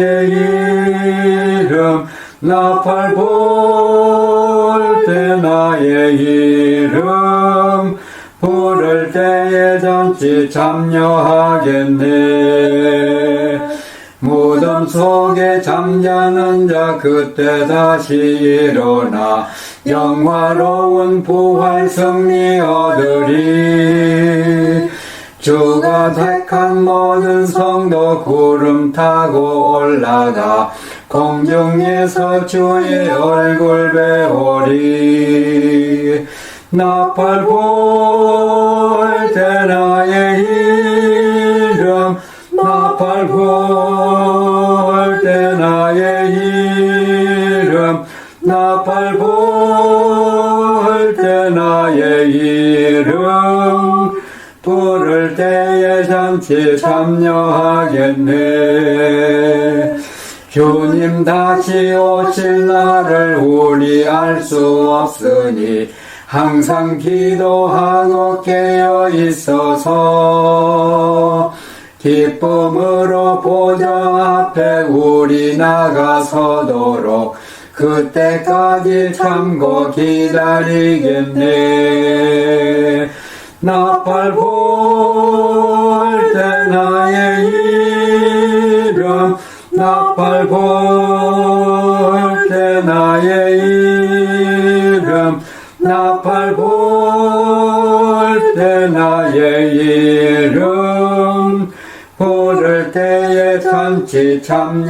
나의 이름 나팔 불 때 나의 이름 부를 때에 잔치 참여하겠네. 무덤 속에 잠자는 자 그때 다시 일어나 영화로운 부활 승리 얻으리 주가 택한 모든 성도 구름 타고 올라가 공중에서 주의 얼굴 배우리. 나팔 불때 나의 이름 나팔 불때 나의 이름 나팔 불때 나의 이름 부를 때에 잔치 참여하겠네. 주님 다시 오실 날을 우리 알 수 없으니 항상 기도하고 깨어 있어서 기쁨으로 보좌 앞에 우리 나가서도록 그때까지 참고 기다리겠네 나팔 불 때 나의 이름. 나팔 불 때 나의 이름. 나팔 불 때 나의 이름. 부를 때에 잔치 참여하겠네